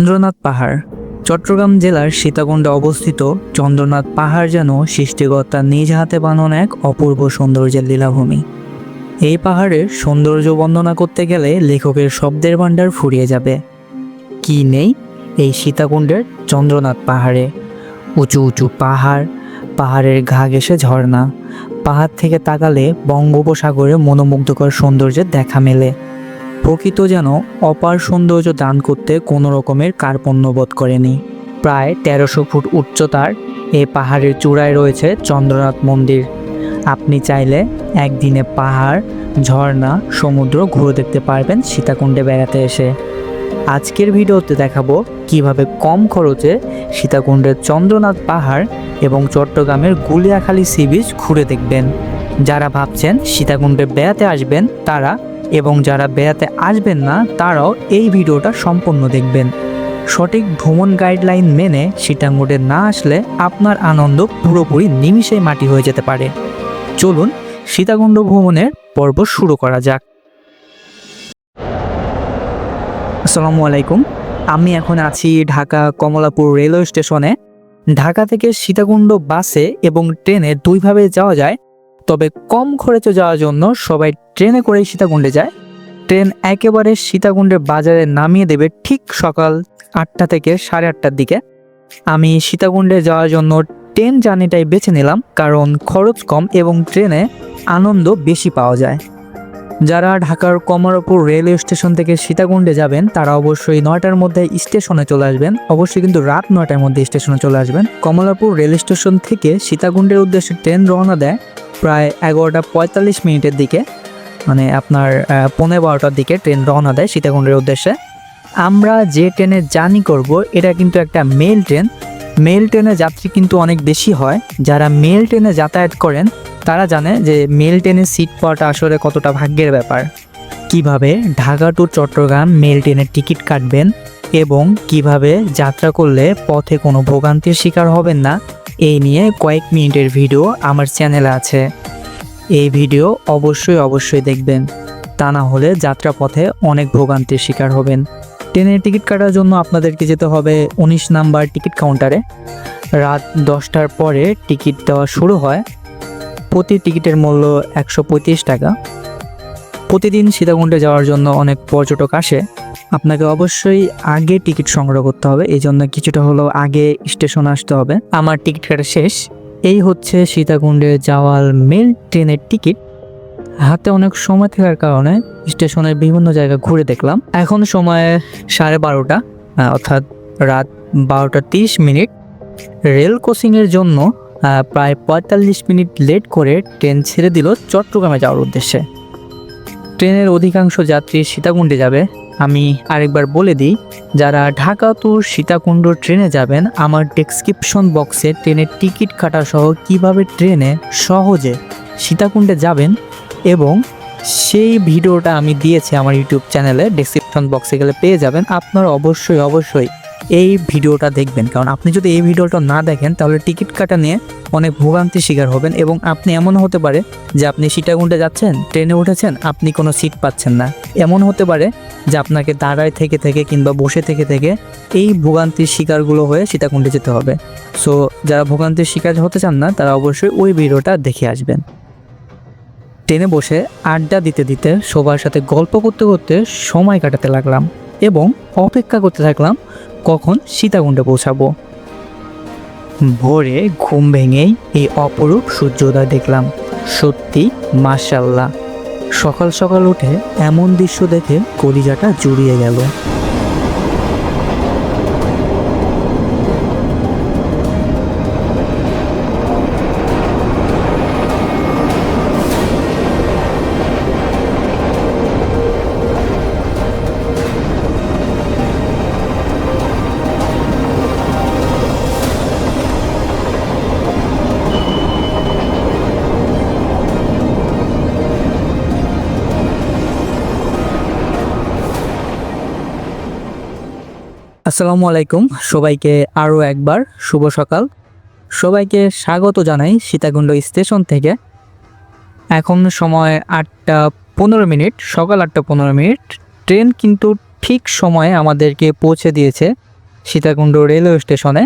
চন্দ্রনাথ পাহাড়। চট্টগ্রাম জেলার সীতাকুণ্ডে অবস্থিত চন্দ্রনাথ পাহাড় যেন সৃষ্টিকর্তা নিজ হাতে বানানো এক অপূর্ব সৌন্দর্যের লীলাভূমি। এই পাহাড়ের সৌন্দর্য বর্ণনা করতে গেলে লেখকের শব্দের ভাণ্ডার ফুরিয়ে যাবে। কি নেই এই সীতাকুণ্ডের চন্দ্রনাথ পাহাড়ে? উঁচু উঁচু পাহাড়, পাহাড়ের ঘা ঘেসে ঝর্ণা, পাহাড় থেকে তাকালে বঙ্গোপসাগরে মনোমুগ্ধকর সৌন্দর্যের দেখা মেলে। প্রকৃত যেন অপার সৌন্দর্য দান করতে কোনো রকমের কার্পণ্য বোধ করেনি। প্রায় তেরোশো ফুট উচ্চতার এই পাহাড়ের চূড়ায় রয়েছে চন্দ্রনাথ মন্দির। আপনি চাইলে একদিনে পাহাড়, ঝর্ণা, সমুদ্র ঘুরে দেখতে পারবেন সীতাকুণ্ডে বেড়াতে এসে। আজকের ভিডিওতে দেখাবো কীভাবে কম খরচে সীতাকুণ্ডের চন্দ্রনাথ পাহাড় এবং চট্টগ্রামের গুলিয়াখালী সি বিচ ঘুরে দেখবেন। যারা ভাবছেন সীতাকুণ্ডে বেড়াতে আসবেন, তারা এবং যারা বেড়াতে আসবেন না, তারাও এই ভিডিওটা সম্পূর্ণ দেখবেন। সঠিক ভ্রমণ গাইডলাইন মেনে সীতাকুণ্ডে না আসলে আপনার আনন্দ পুরোপুরি নিমিষেই মাটি হয়ে যেতে পারে। চলুন সীতাকুণ্ড ভ্রমণের পর্ব শুরু করা যাক। আসসালামু আলাইকুম। আমি এখন আছি ঢাকা কমলাপুর রেলওয়ে স্টেশনে। ঢাকা থেকে সীতাকুণ্ড বাসে এবং ট্রেনে দুইভাবে যাওয়া যায়। তবে কম খরচে যাওয়ার জন্য সবাই ট্রেনে করেই সীতাকুণ্ডে যায়। ট্রেন একেবারে সীতাকুণ্ডের বাজারে নামিয়ে দেবে ঠিক সকাল আটটা থেকে সাড়ে আটটার দিকে। আমি সীতাকুণ্ডে যাওয়ার জন্য ট্রেন জার্নিটাই বেছে নিলাম, কারণ খরচ কম এবং ট্রেনে আনন্দ বেশি পাওয়া যায়। যারা ঢাকার কমলাপুর রেলওয়ে স্টেশন থেকে সীতাকুণ্ডে যাবেন, তারা অবশ্যই নয়টার মধ্যে স্টেশনে চলে আসবেন। অবশ্যই কিন্তু রাত নয়টার মধ্যে স্টেশনে চলে আসবেন। কমলাপুর রেল স্টেশন থেকে সীতাকুণ্ডের উদ্দেশ্যে ট্রেন রওনা দেয় প্রায় এগারোটা পঁয়তাল্লিশ মিনিটের দিকে মানে আপনার আহ, পৌনে বারোটার দিকে ট্রেন রওনা দেয় সীতাকুণ্ডের উদ্দেশ্যে। আমরা যে ট্রেনে জার্নি করব এটা কিন্তু একটা মেল ট্রেন। মেল ট্রেনে যাত্রী কিন্তু অনেক বেশি হয়। যারা মেল ট্রেনে যাতায়াত করেন তারা জানে যে মেল ট্রেনের সিট পাওয়াটা আসলে কতটা ভাগ্যের ব্যাপার। কীভাবে ঢাকা টু চট্টগ্রাম মেল ট্রেনের টিকিট কাটবেন এবং কীভাবে যাত্রা করলে পথে কোনো ভোগান্তির শিকার হবেন না এই নিয়ে কয়েক মিনিটের ভিডিও আমার চ্যানেলে আছে। এই ভিডিও অবশ্যই অবশ্যই দেখবেন। তা না হলে যাত্রাপথে অনেক ভোগান্তির শিকার হবেন। ট্রেনের টিকিট কাটার জন্য আপনাদেরকে যেতে হবে উনিশ নাম্বার টিকিট কাউন্টারে। রাত দশটার পরে টিকিট দেওয়া শুরু হয়। প্রতি টিকিটের মূল্য একশো পঁয়ত্রিশ টাকা। প্রতিদিন সীতাকুণ্ডে যাওয়ার জন্য অনেক পর্যটক আসে। আপনাকে অবশ্যই আগে টিকিট সংগ্রহ করতে হবে। এই জন্য কিছুটা হলেও আগে স্টেশন আসতে হবে। আমার টিকিট কাটা শেষ। এই হচ্ছে সীতাকুণ্ডে যাওয়ার মেল ট্রেনের টিকিট। হাতে অনেক সময় থাকার কারণে স্টেশনের বিভিন্ন জায়গা ঘুরে দেখলাম। এখন সময় সাড়ে বারোটা অর্থাৎ রাত বারোটা তিরিশ মিনিট। রেল ক্রসিংয়ের জন্য প্রায় পঁয়তাল্লিশ মিনিট লেট করে ট্রেন ছেড়ে দিল চট্টগ্রামে যাওয়ার উদ্দেশ্যে। ট্রেনের অধিকাংশ যাত্রী সীতাকুণ্ডে যাবে। আমি আরেকবার বলে দিই, যারা ঢাকা তো সীতাকুণ্ড ট্রেনে যাবেন, আমার ডেসক্রিপশন বক্সে ট্রেনের টিকিট কাটা সহ কীভাবে ট্রেনে সহজে সীতাকুণ্ডে যাবেন এবং সেই ভিডিওটা আমি দিয়েছি আমার ইউটিউব চ্যানেলে ডেসক্রিপশন বক্সে গেলে পেয়ে যাবেন। আপনারা অবশ্যই অবশ্যই এই ভিডিওটা দেখবেন। কারণ আপনি যদি এই ভিডিওটা না দেখেন, তাহলে টিকিট কাটা নিয়ে অনেক ভোগান্তির শিকার হবেন এবং আপনি এমন হতে পারে যে আপনি সীতাকুণ্ডে যাচ্ছেন, ট্রেনে উঠেছেন, আপনি কোনো সিট পাচ্ছেন না। এমন হতে পারে যে আপনাকে দাঁড়ায় থেকে থেকে কিংবা বসে থেকে থেকে এই ভোগান্তির শিকারগুলো হয়ে সীতাকুণ্ডে যেতে হবে। সো, যারা ভোগান্তির শিকার হতে চান না, তারা অবশ্যই ওই ভিডিওটা দেখে আসবেন। ট্রেনে বসে আড্ডা দিতে দিতে সবার সাথে গল্প করতে করতে সময় কাটাতে লাগলাম এবং অপেক্ষা করতে থাকলাম কখন সীতাকুণ্ডে পৌঁছাবো? ভোরে ঘুম ভেঙেই এই অপরূপ সূর্যোদয় দেখলাম। সত্যি মাশাল্লাহ সকাল সকাল উঠে এমন দৃশ্য দেখে কলিজাটা জুড়িয়ে গেল। আসসালামু আলাইকুম। সবাইকে আরও একবার শুভ সকাল। সবাইকে স্বাগত জানাই সীতাকুণ্ড স্টেশন থেকে। এখন সময় আটটা পনেরো মিনিট, সকাল আটটা পনেরো মিনিট। ট্রেন কিন্তু ঠিক সময়ে আমাদেরকে পৌঁছে দিয়েছে সীতাকুণ্ড রেলওয়ে স্টেশনে।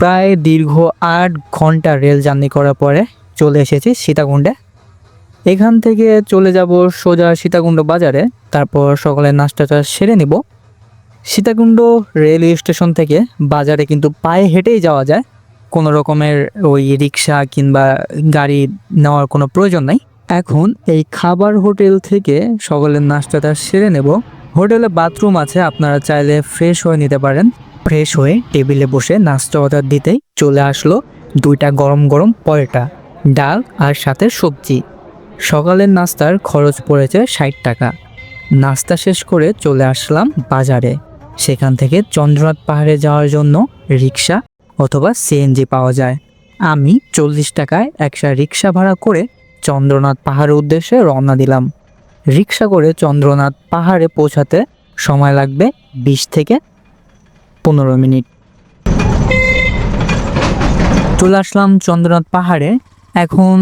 প্রায় দীর্ঘ আট ঘণ্টা রেল জার্নি করার পরে চলে এসেছি সীতাকুণ্ডে। এখান থেকে চলে যাব সোজা সীতাকুণ্ড বাজারে। তারপর সকালে নাস্তাটা সেরে নিব। সীতাকুণ্ড রেলওয়ে স্টেশন থেকে বাজারে কিন্তু পায়ে হেঁটেই যাওয়া যায়। কোনো রকমের ওই রিক্সা কিংবা গাড়ি নেওয়ার কোনো প্রয়োজন নাই। এখন এই খাবার হোটেল থেকে সকালের নাস্তাটা সেরে নেব। হোটেলে বাথরুম আছে, আপনারা চাইলে ফ্রেশ হয়ে নিতে পারেন। ফ্রেশ হয়ে টেবিলে বসে নাস্তা অর্ডার দিতেই চলে আসলো দুইটা গরম গরম পরোটা, ডাল আর সাথে সবজি। সকালের নাস্তার খরচ পড়েছে ষাট টাকা। নাস্তা শেষ করে চলে আসলাম বাজারে। সেখান থেকে চন্দ্রনাথ পাহাড়ে যাওয়ার জন্য রিক্সা অথবা সিএনজি পাওয়া যায়। আমি চল্লিশ টাকায় একটা রিক্সা ভাড়া করে চন্দ্রনাথ পাহাড়ের উদ্দেশ্যে রওনা দিলাম। রিক্সা করে চন্দ্রনাথ পাহাড়ে পৌঁছাতে সময় লাগবে বিশ থেকে পনেরো মিনিট। চলে আসলাম চন্দ্রনাথ পাহাড়ে। এখন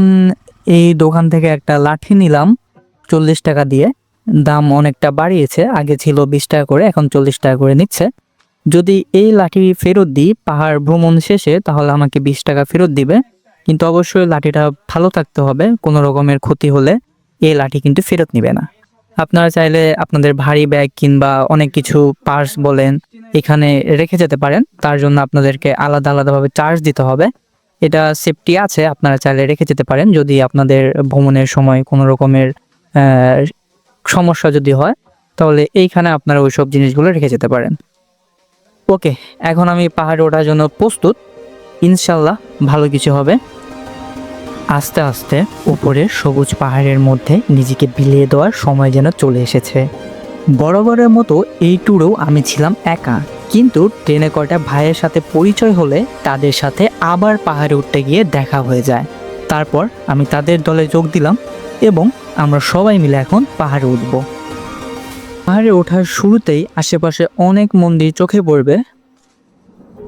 এই দোকান থেকে একটা লাঠি নিলাম, চল্লিশ টাকা দিয়ে। দাম অনেকটা বাড়িয়েছে, আগে ছিল বিশ টাকা করে, এখন চল্লিশ টাকা করে নিচ্ছে। যদি এই লাঠি ফেরত দিই, পাহাড় ভ্রমণ শেষে, তাহলে আমাকে বিশ টাকা ফেরত দিবে। কিন্তু অবশ্যই লাঠিটা ভালো থাকতে হবে, কোনো রকমের ক্ষতি হলে এই লাঠি কিন্তু ফেরত নিবে না। আপনারা চাইলে আপনাদের ভারী ব্যাগ কিংবা অনেক কিছু পার্স বলেন, এখানে রেখে যেতে পারেন। তার জন্য আপনাদেরকে আলাদা আলাদাভাবে চার্জ দিতে হবে। এটা সেফটি আছে, আপনারা চাইলে রেখে যেতে পারেন। যদি আপনাদের ভ্রমণের সময় কোনো রকমের সমস্যা যদি হয়, তাহলে এইখানে আপনারা ওই সব জিনিসগুলো রেখে যেতে পারেন। ওকে, এখন আমি পাহাড়ে ওঠার জন্য প্রস্তুত। ইনশাল্লাহ ভালো কিছু হবে। আস্তে আস্তে উপরে সবুজ পাহাড়ের মধ্যে নিজেকে বিলিয়ে দেওয়ার সময় যেন চলে এসেছে। বরাবরের মতো এই ট্যুরেও আমি ছিলাম একা। কিন্তু ট্রেনে কয়টা ভাইয়ের সাথে পরিচয় হলে তাদের সাথে আবার পাহাড়ে উঠতে গিয়ে দেখা হয়ে যায়। তারপর আমি তাদের দলে যোগ দিলাম এবং আমরা সবাই মিলে এখন পাহাড়ে উঠব। পাহাড়ে ওঠার শুরুতেই আশেপাশে অনেক মন্দির চোখে পড়বে।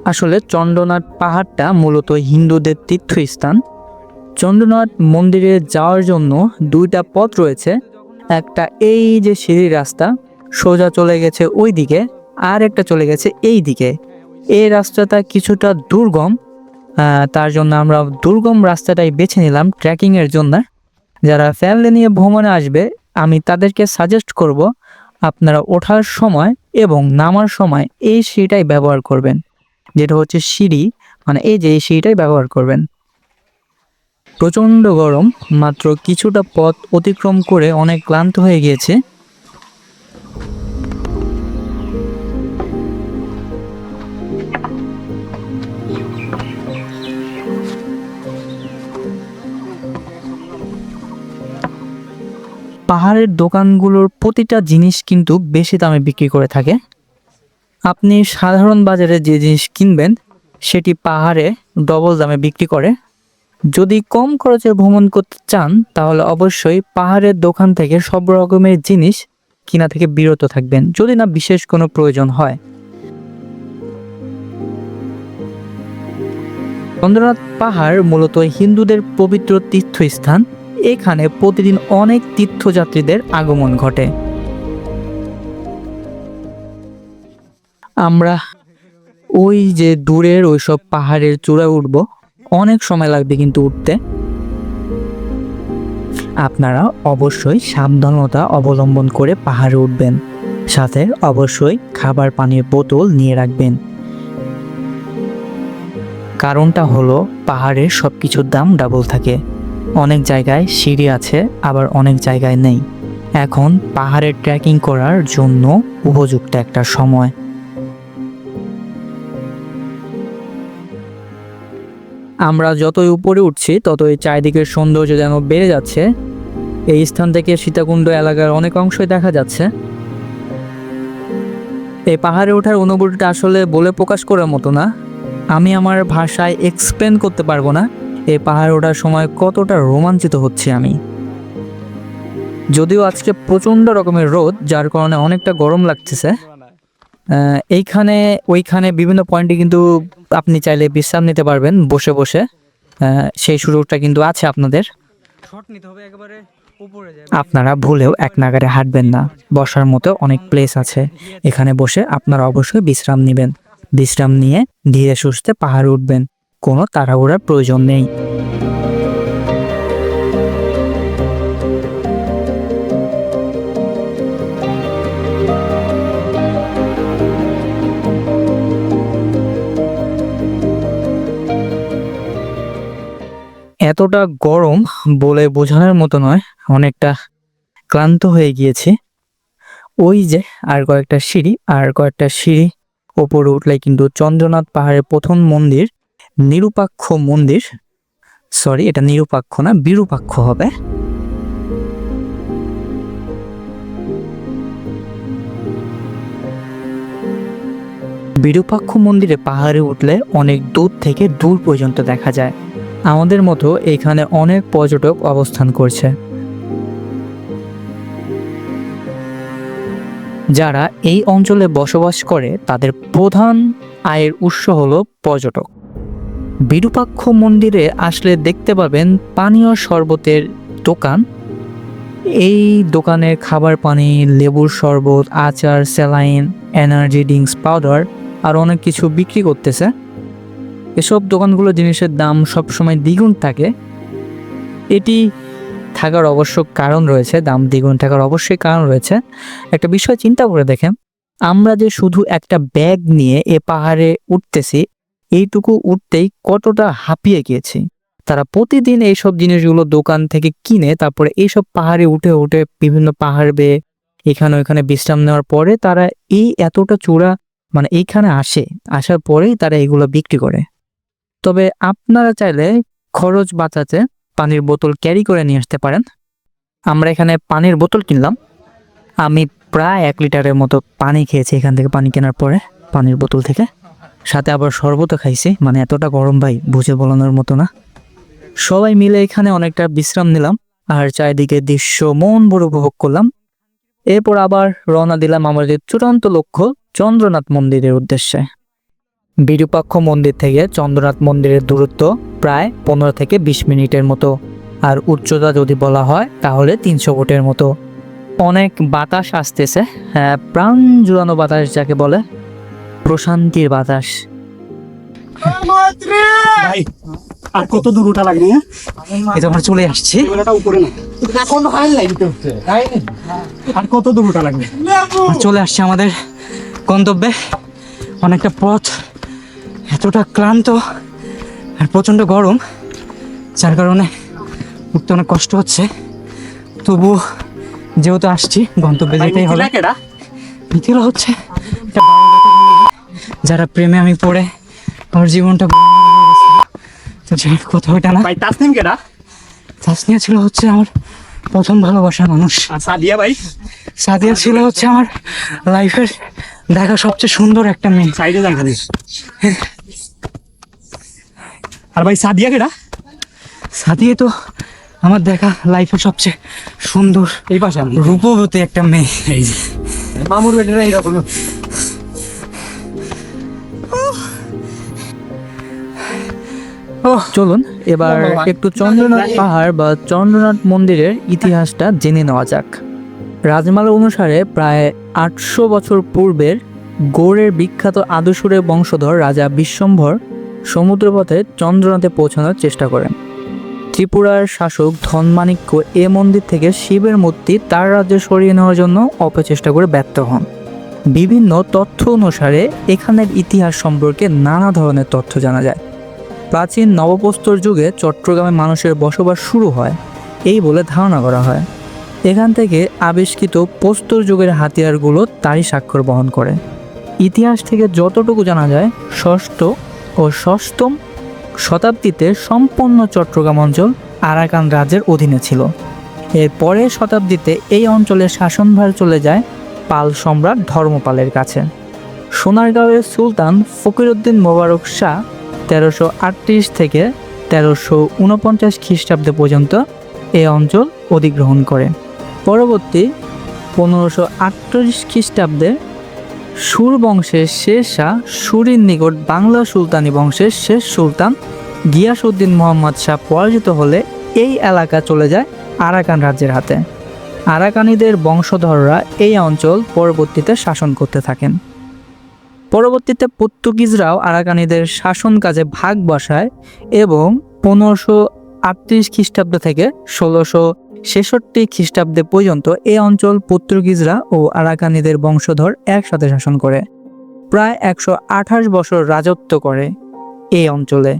আসলে চন্দ্রনাথ পাহাড়টা মূলত হিন্দুদের তীর্থস্থান। চন্দ্রনাথ মন্দিরে যাওয়ার জন্য দুইটা পথ রয়েছে। একটা এই যে সিঁড়ি রাস্তা, সোজা চলে গেছে ওই দিকে আর একটা চলে গেছে এই দিকে এই রাস্তাটা কিছুটা দুর্গম তার জন্য আমরা দুর্গম রাস্তাটাই বেছে নিলাম ট্রেকিংয়ের জন্য। যারা ফ্যামিলি নিয়ে ভ্রমণে আসবে, আমি তাদেরকে সাজেস্ট করব আপনারা ওঠার সময় এবং নামার সময় এই সিঁড়িটাই ব্যবহার করবেন। যেটা হচ্ছে সিঁড়ি মানে এই যে এই সিঁড়িটাই ব্যবহার করবেন। প্রচণ্ড গরম, মাত্র কিছুটা পথ অতিক্রম করে অনেক ক্লান্ত হয়ে গিয়েছে। পাহাড়ের দোকানগুলোর প্রতিটা জিনিস কিন্তু বেশি দামে বিক্রি করে থাকে। আপনি সাধারণ বাজারে যে জিনিস কিনবেন, সেটি পাহাড়ে ডবল দামে বিক্রি করে। যদি কম খরচে ভ্রমণ করতে চান, তাহলে অবশ্যই পাহাড়ের দোকান থেকে সব রকমের জিনিস কিনা থেকে বিরত থাকবেন, যদি না বিশেষ কোনো প্রয়োজন হয়। চন্দ্রনাথ পাহাড় মূলত হিন্দুদের পবিত্র তীর্থস্থান। এখানে প্রতিদিন অনেক তীর্থযাত্রীদের আগমন ঘটে। আমরা ওই যে দূরের ওইসব পাহাড়ের চূড়ায় উঠব। অনেক সময় লাগবে কিন্তু উঠতে। আপনারা অবশ্যই সাবধানতা অবলম্বন করে পাহাড়ে উঠবেন। সাথে অবশ্যই খাবার পানির বোতল নিয়ে রাখবেন। কারণটা হলো পাহাড়ের সব কিছুর দাম ডাবল থাকে। অনেক জায়গায় সিঁড়ি আছে, আবার অনেক জায়গায় নেই। এখন পাহাড়ে ট্রেকিং করার জন্য উপযুক্ত একটা সময়। আমরা যতই উপরে উঠছি, ততই চারিদিকের সৌন্দর্য যেন বেড়ে যাচ্ছে। এই স্থান থেকে সীতাকুণ্ড এলাকার অনেক অংশই দেখা যাচ্ছে। এই পাহাড়ে ওঠার অনুভূতিটা আসলে বলে প্রকাশ করার মতো না। আমি আমার ভাষায় এক্সপ্লেন করতে পারব না। এই পাহাড়ে ওঠার সময় কতটা রোমাঞ্চিত হচ্ছে আমি। যদিও আজকে প্রচণ্ড রকমের রোদ যার কারণে অনেকটা গরম লাগতেছে। এইখানে ওইখানে বিভিন্ন পয়েন্টে কিন্তু আপনি চাইলে বিশ্রাম নিতে পারবেন বসে বসে। সেই সুযোগটা কিন্তু আছে আপনাদের। আপনারা ভুলেও এক নাগারে হাঁটবেন না। বসার মতো অনেক প্লেস আছে। এখানে বসে আপনারা অবশ্যই বিশ্রাম নেবেন। বিশ্রাম নিয়ে ধীরে সুস্থে পাহাড়ে উঠবেন। কোনো তাড়াহুড়ার প্রয়োজন নেই। এতটা গরম বলে বোঝানোর মতো নয়, অনেকটা ক্লান্ত হয়ে গিয়েছে। ওই যে আর কয়েকটা সিঁড়ি, আর কয়েকটা সিঁড়ি ওপরে উঠলে কিন্তু চন্দ্রনাথ পাহাড়ের প্রথম মন্দির। নিরুপাক্ষ মন্দির সরি এটা নিরুপাক্ষ না, বিরূপাক্ষ হবে। বিরূপাক্ষ মন্দিরে পাহাড়ে উঠলে অনেক দূর থেকে দূর পর্যন্ত দেখা যায়। আমাদের মতো এখানে অনেক পর্যটক অবস্থান করছে। যারা এই অঞ্চলে বসবাস করে, তাদের প্রধান আয়ের উৎস হলো পর্যটক। বিরূপাক্ষ মন্দিরে আসলে দেখতে পাবেন পানীয় শরবতের দোকান। এই দোকানের খাবার পানি, লেবুর শরবত, আচার, স্যালাইন, এনার্জি ড্রিঙ্কস, পাউডার আর অনেক কিছু বিক্রি করতেছে। এসব দোকানগুলো জিনিসের দাম সবসময় দ্বিগুণ থাকে। এটি থাকার অবশ্য কারণ রয়েছে, দাম দ্বিগুণ থাকার অবশ্যই কারণ রয়েছে। একটা বিষয় চিন্তা করে দেখেন, আমরা যে শুধু একটা ব্যাগ নিয়ে এ পাহাড়ে উঠতেছি এইটুকু উঠতেই কতটা হাঁপিয়ে গিয়েছি। তারা প্রতিদিন এইসব জিনিসগুলো দোকান থেকে কিনে, তারপরে এইসব পাহাড়ে উঠে উঠে বিভিন্ন পাহাড় বেয়ে এখানে ওখানে বিশ্রাম নেওয়ার পরে তারা এই এতটা চূড়া মানে এইখানে আসে, আসার পরেই তারা এগুলো বিক্রি করে। তবে আপনারা চাইলে খরচ বাঁচাতে পানির বোতল ক্যারি করে নিয়ে আসতে পারেন। আমরা এখানে পানির বোতল কিনলাম। আমি প্রায় এক লিটারের মতো পানি খেয়েছি এখান থেকে পানি কেনার পরে, পানির বোতল থেকে। সাথে আবার শরবতও খাইছি। মানে এতটা গরম ভাই, বুঝে বলানোর মতো না। সবাই মিলে এখানে অনেকটা বিশ্রাম নিলাম আর চারিদিকে দৃশ্য, মন ভরে উপভোগ করলাম। এরপর আবার রওনা দিলাম আমাদের চূড়ান্ত লক্ষ্য, চন্দ্রনাথ মন্দিরের উদ্দেশ্যে। বিরূপাক্ষ মন্দির থেকে চন্দ্রনাথ মন্দিরের দূরত্ব প্রায় পনেরো থেকে বিশ মিনিটের মতো। আর উচ্চতা যদি বলা হয়, তাহলে তিনশো ফুটের মতো। অনেক বাতাস আসতেছে হ্যাঁ প্রাণ জুড়ানো বাতাস যাকে বলে। প্রশান্তির বাতাস। ভাই আর কত দূর লাগবে হ্যাঁ? এটা আমরা চলে আসছি। উপরে না। আর কত দূর ওঠা লাগবে? চলে আসছি আমাদের গন্তব্যে। অনেকটা পথ এতটা ক্লান্ত আর প্রচণ্ড গরম যার কারণে উঠতে অনেক কষ্ট হচ্ছে। তবু যেহেতু আসছি গন্তব্যে যেতেই হবে। মিথিলা হচ্ছে একটা বাবা কথা বলে, যারা প্রেমে আমি পড়ে আমার জীবনটা। তো যাই কথা ওইটা না। ভাই তাসনিম কেডা? তাসনিয়া ছিল হচ্ছে আমার প্রথম ভালোবাসার মানুষ। আর সাদিয়া ভাই? সাদিয়া ছিল হচ্ছে আমার লাইফের দেখা সবচেয়ে সুন্দর একটা মেয়ে। সাইডে যান খালি। আর ভাই সাদিয়া কেডা? সাদিয়া তো আমার দেখা লাইফের সবচেয়ে সুন্দর এই পাশে রূপবতী একটা মেয়ে। এই যে। মামুর বেটারা এইরকম। চলুন এবার একটু চন্দ্রনাথ পাহাড় বা চন্দ্রনাথ মন্দিরের ইতিহাসটা জেনে নেওয়া যাক। রাজমালা অনুসারে প্রায় আটশো বছর পূর্বের গৌড়ের বিখ্যাত আদুসুরের বংশধর রাজা বিশ্বম্ভর সমুদ্রপথে চন্দ্রনাথে পৌঁছানোর চেষ্টা করেন। ত্রিপুরার শাসক ধনমাণিক্য এ মন্দির থেকে শিবের মূর্তি তার রাজ্যে সরিয়ে নেওয়ার জন্য অপচেষ্টা করে ব্যর্থ হন। বিভিন্ন তথ্য অনুসারে এখানের ইতিহাস সম্পর্কে নানা ধরনের তথ্য জানা যায়। প্রাচীন নবপ্রস্তর যুগে চট্টগ্রামে মানুষের বসবাস শুরু হয়, এই বলে ধারণা করা হয়। এখান থেকে আবিষ্কৃত প্রস্তর যুগের হাতিয়ারগুলো তারই স্বাক্ষর বহন করে। ইতিহাস থেকে যতটুকু জানা যায়, ষষ্ঠ ও ষষ্ঠম শতাব্দীতে সম্পূর্ণ চট্টগ্রাম অঞ্চল আরাকান রাজ্যের অধীনে ছিল। এর পরের শতাব্দীতে এই অঞ্চলের শাসনভার চলে যায় পাল সম্রাট ধর্মপালের কাছে। সোনারগাঁওয়ের সুলতান ফকিরুদ্দিন মোবারক শাহ তেরোশো আটত্রিশ থেকে তেরোশো উনপঞ্চাশ খ্রিস্টাব্দে পর্যন্ত এই অঞ্চল অধিগ্রহণ করে। পরবর্তী পনেরোশো আটত্রিশ খ্রিস্টাব্দে সুর বংশের শেষ শাহ সুরির নিকট বাংলা সুলতানি বংশের শেষ সুলতান গিয়াসউদ্দিন মোহাম্মদ শাহ পরাজিত হলে এই এলাকা চলে যায় আরাকান রাজ্যের হাতে। আরাকানিদের বংশধররা এই অঞ্চল পরবর্তীতে শাসন করতে থাকেন। পরবর্তীতে পর্তুগিজরাও আরাকানিদের শাসন কাজে ভাগ বসায় এবং পনেরোশো আটত্রিশ খ্রিস্টাব্দ থেকে ষোলোশো ছেষট্টি খ্রিস্টাব্দে পর্যন্ত এ অঞ্চল পর্তুগিজরা ও আরাকানিদের বংশধর একসাথে শাসন করে। প্রায় একশো আঠাশ বছর রাজত্ব করে এই অঞ্চলে।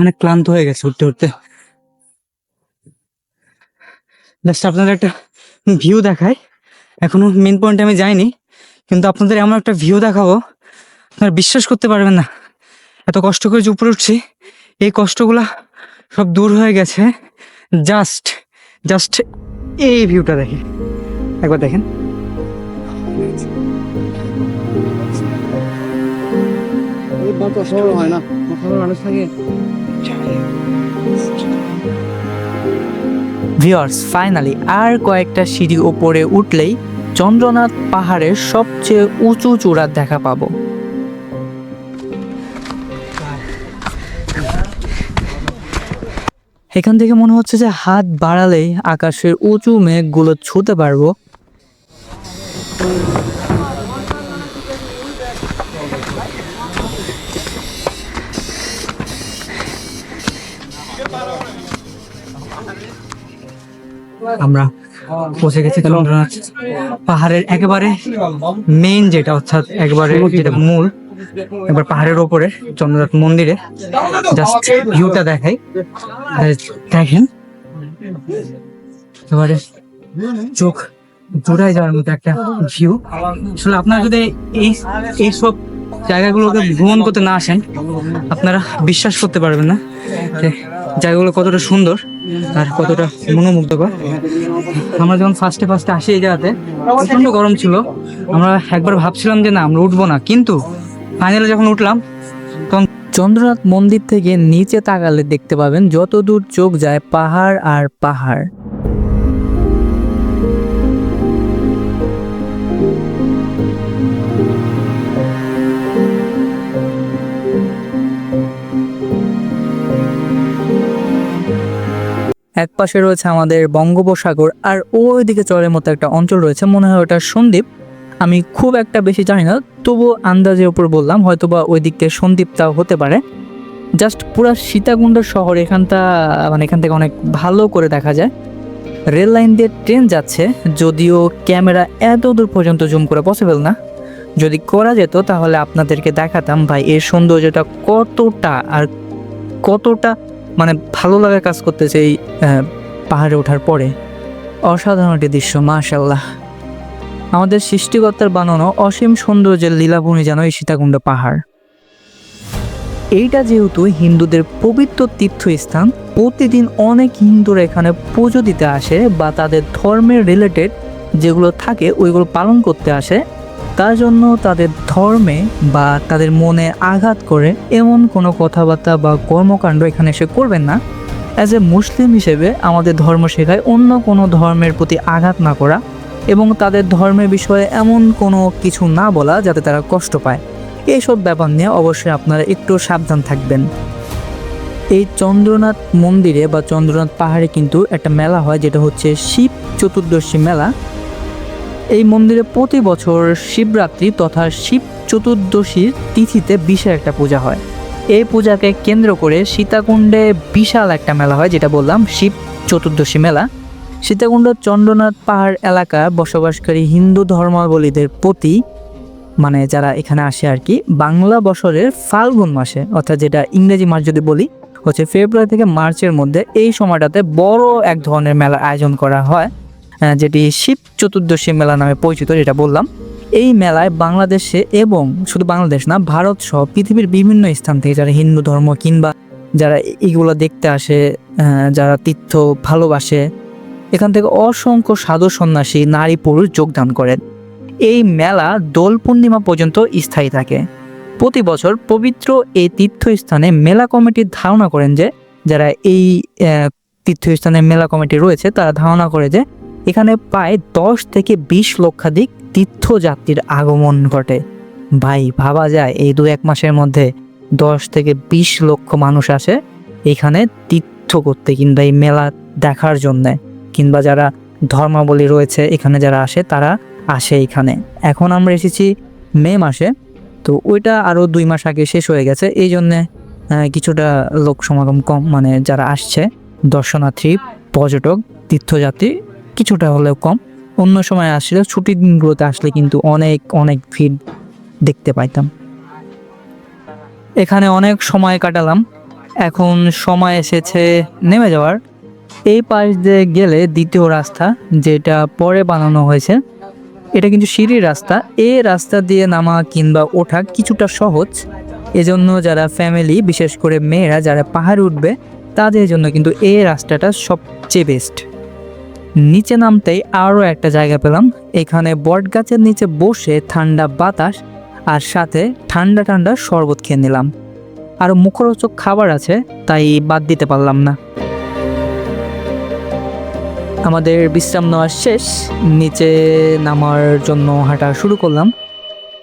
অনেক ক্লান্ত হয়ে গেছে উঠতে উঠতে। জাস্ট আপনাদের একটা ভিউ দেখায় এখনও মেন পয়েন্টে আমি যাইনি। কিন্তু আপনাদের এমন একটা ভিউ দেখাবো আপনারা বিশ্বাস করতে পারবেন না। এত কষ্ট করে যে উপরে উঠছি এই কষ্টগুলা সব দূর হয়ে গেছে। জাস্ট জাস্ট এই ভিউটা দেখে। একবার দেখেন। হয় না। মানুষ থাকে। ভিওর্স ফাইনালি আর কয়েকটা সিঁড়ি ওপরে উঠলেই চন্দ্রনাথ পাহাড়ের সবচেয়ে উঁচু চূড়ার দেখা পাবো। এখান থেকে মনে হচ্ছে যে হাত বাড়ালেই আকাশের উঁচু মেঘগুলো ছুতে পারব। আমরা পৌঁছে গেছি চন্দ্রনাথ পাহাড়ের একেবারে মেইন যেটা অর্থাৎ একবারে যেটা মূল, এবার পাহাড়ের ওপরে চন্দ্রনাথ মন্দিরে জাস্ট ভিউটা দেখাই। দেখেন এবারে চোখ জোড়ায় যাওয়ার মতো একটা ভিউ আসলে আপনারা যদি এই এইসব জায়গাগুলোকে ভ্রমণ করতে না আসেন, আপনারা বিশ্বাস করতে পারবেন না জায়গাগুলো কতটা সুন্দর আর কতটা মনোমুগ্ধকর। আমরা যখন ফার্স্টে ফার্স্টে আসি এই জায়গাতে, প্রচণ্ড গরম ছিল। আমরা একবার ভাবছিলাম যে না, আমরা উঠবো না। কিন্তু ফাইনালি যখন উঠলাম, তখন চন্দ্রনাথ মন্দির থেকে নিচে তাকালে দেখতে পাবেন যত দূর চোখ যায় পাহাড় আর পাহাড়। পাশে রয়েছে আমাদের বঙ্গোপসাগর আর ওইদিকে চরের মতো একটা অঞ্চল রয়েছে। মনে হয় ওটা সন্দ্বীপ। আমি খুব একটা বেশি জানি না, তবু আন্দাজের উপর বললাম, হয়তোবা ওই দিক থেকে সন্দ্বীপটাও হতে পারে। জাস্ট পুরা সীতাকুণ্ড শহর এখানটা মানে এখান থেকে অনেক ভালো করে দেখা যায়। রেল লাইন দিয়ে ট্রেন যাচ্ছে, যদিও ক্যামেরা এত দূর পর্যন্ত জুম করা পসিবল না। যদি করা যেত তাহলে আপনাদেরকে দেখাতাম, ভাই, এর সৌন্দর্যটা কতটা আর কতটা মানে ভালো লাগা কাজ করতেছে এই পাহাড়ে ওঠার পরে। অসাধারণ একটি দৃশ্য মাশাল্লাহ আমাদের সৃষ্টিকর্তার বানানো অসীম সৌন্দর্যের লীলাভূমি যেন এই সীতাকুণ্ড পাহাড়। এইটা যেহেতু হিন্দুদের পবিত্র তীর্থস্থান, প্রতিদিন অনেক হিন্দুরা এখানে পুজো দিতে আসে বা তাদের ধর্মের রিলেটেড যেগুলো থাকে, ওইগুলো পালন করতে আসে। তার জন্য তাদের ধর্মে বা তাদের মনে আঘাত করে এমন কোনো কথাবার্তা বা কর্মকাণ্ড এখানে এসে করবেন না। অ্যাজ এ মুসলিম হিসেবে আমাদের ধর্ম শেখায় অন্য কোনো ধর্মের প্রতি আঘাত না করা এবং তাদের ধর্মের বিষয়ে এমন কোনো কিছু না বলা যাতে তারা কষ্ট পায়। এইসব ব্যাপার নিয়ে অবশ্যই আপনারা একটু সাবধান থাকবেন। এই চন্দ্রনাথ মন্দিরে বা চন্দ্রনাথ পাহাড়ে কিন্তু একটা মেলা হয় যেটা হচ্ছে শিব চতুর্দশী মেলা। এই মন্দিরে প্রতি বছর শিবরাত্রি তথা শিব চতুর্দশীর তিথিতে বিশাল একটা পূজা হয়। এই পূজাকে কেন্দ্র করে সীতাকুণ্ডে বিশাল একটা মেলা হয়, যেটা বললাম, শিব চতুর্দশী মেলা। সীতাকুণ্ড চন্দ্রনাথ পাহাড় এলাকা বসবাসকারী হিন্দু ধর্মাবলীদের প্রতি মানে যারা এখানে আসে আর কি, বাংলা বছরের ফাল্গুন মাসে, অর্থাৎ যেটা ইংরেজি মাস যদি বলি, হচ্ছে ফেব্রুয়ারি থেকে মার্চের মধ্যে এই সময়টাতে বড় এক ধরনের মেলার আয়োজন করা হয়। যেটি শিব চতুর্দশী মেলা নামে পরিচিত, যেটা বললাম, এই মেলায় বাংলাদেশে এবং শুধু বাংলাদেশ না, ভারত সহ পৃথিবীর বিভিন্ন স্থান থেকে যারা হিন্দু ধর্ম কিংবা যারা এগুলো দেখতে আসে যারা তীর্থ ভালোবাসে, এখান থেকে অসংখ্য সাধু সন্ন্যাসী, নারী পুরুষ যোগদান করেন। এই মেলা দোল পূর্ণিমা পর্যন্ত স্থায়ী থাকে। প্রতি বছর পবিত্র এই তীর্থস্থানে মেলা কমিটির ধারণা করেন যে, যারা এই তীর্থস্থানে মেলা কমিটি রয়েছে, তারা ধারণা করে যে এখানে প্রায় দশ থেকে বিশ লক্ষাধিক তীর্থযাত্রীর আগমন ঘটে। ভাই, ভাবা যায় এই দু এক মাসের মধ্যে দশ থেকে বিশ লক্ষ মানুষ আসে এখানে তীর্থ করতে কিংবা এই মেলা দেখার জন্যে। কিংবা যারা ধর্মাবলী রয়েছে, এখানে যারা আসে, তারা আসে এখানে। এখন আমরা এসেছি মে মাসে, তো ওইটা আরও দুই মাস আগে শেষ হয়ে গেছে। এই জন্যে কিছুটা লোক সমাগম কম মানে যারা আসছে, দর্শনার্থী, পর্যটক, তীর্থযাত্রী কিছুটা হলেও কম। অন্য সময় আসলে ছুটির দিনগুলোতে আসলে কিন্তু অনেক অনেক ভিড় দেখতে পাইতাম। এখানে অনেক সময় কাটালাম। এখন সময় এসেছে নেমে যাওয়ার। এই পাশ দিয়ে গেলে দ্বিতীয় রাস্তা, যেটা পরে বানানো হয়েছে, এটা কিন্তু সিঁড়ির রাস্তা। এই রাস্তা দিয়ে নামা কিংবা ওঠা কিছুটা সহজ। এজন্য যারা ফ্যামিলি বিশেষ করে মেয়েরা, যারা পাহাড়ে উঠবে, তাদের জন্য কিন্তু এই রাস্তাটা সবচেয়ে বেস্ট নিচে নামতেই আরও একটা জায়গা পেলাম। এখানে বট গাছের নিচে বসে ঠান্ডা বাতাস আর সাথে ঠান্ডা ঠান্ডা শরবত খেয়ে নিলাম। আর মুখরোচক খাবার আছে, তাই বাদ দিতে পারলাম না। আমাদের বিশ্রাম নেওয়া শেষ। নিচে নামার জন্য হাঁটা শুরু করলাম।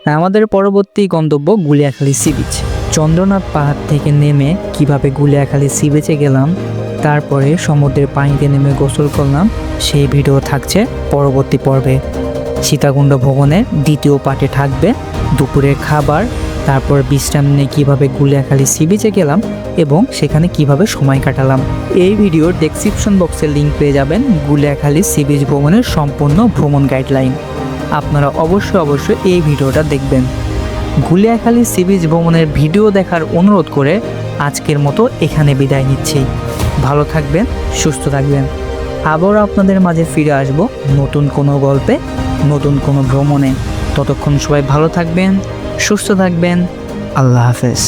আমাদের পরবর্তী গন্তব্য গুলিয়াখালী সি বিচ। চন্দ্রনাথ পাহাড় থেকে নেমে কীভাবে গুলিয়াখালী সি বিচে গেলাম, তারপরে সমুদ্রের পানিতে নেমে গোসল করলাম, সেই ভিডিও থাকছে পরবর্তী পর্বে। সীতাকুণ্ড ভবনের দ্বিতীয় পার্টে থাকবে দুপুরের খাবার, তারপর বিশ্রাম নিয়ে কীভাবে গুলিয়াখালী সি বিচে গেলাম এবং সেখানে কীভাবে সময় কাটালাম। এই ভিডিওর ডেসক্রিপশন বক্সে লিঙ্ক পেয়ে যাবেন গুলিয়াখালী সি বিচ ভ্রমণের সম্পূর্ণ ভ্রমণ গাইডলাইন আপনারা অবশ্যই অবশ্যই এই ভিডিওটা দেখবেন। গুলিয়াখালী সি বিচ ভ্রমণের ভিডিও দেখার অনুরোধ করে আজকের মতো এখানে বিদায় নিচ্ছি। ভালো থাকবেন, সুস্থ থাকবেন। আবার আপনাদের মাঝে ফিরে আসব নতুন কোনো গল্পে, নতুন কোনো ভ্রমণে। ততক্ষণ সবাই ভালো থাকবেন, সুস্থ থাকবেন। আল্লাহ হাফেজ।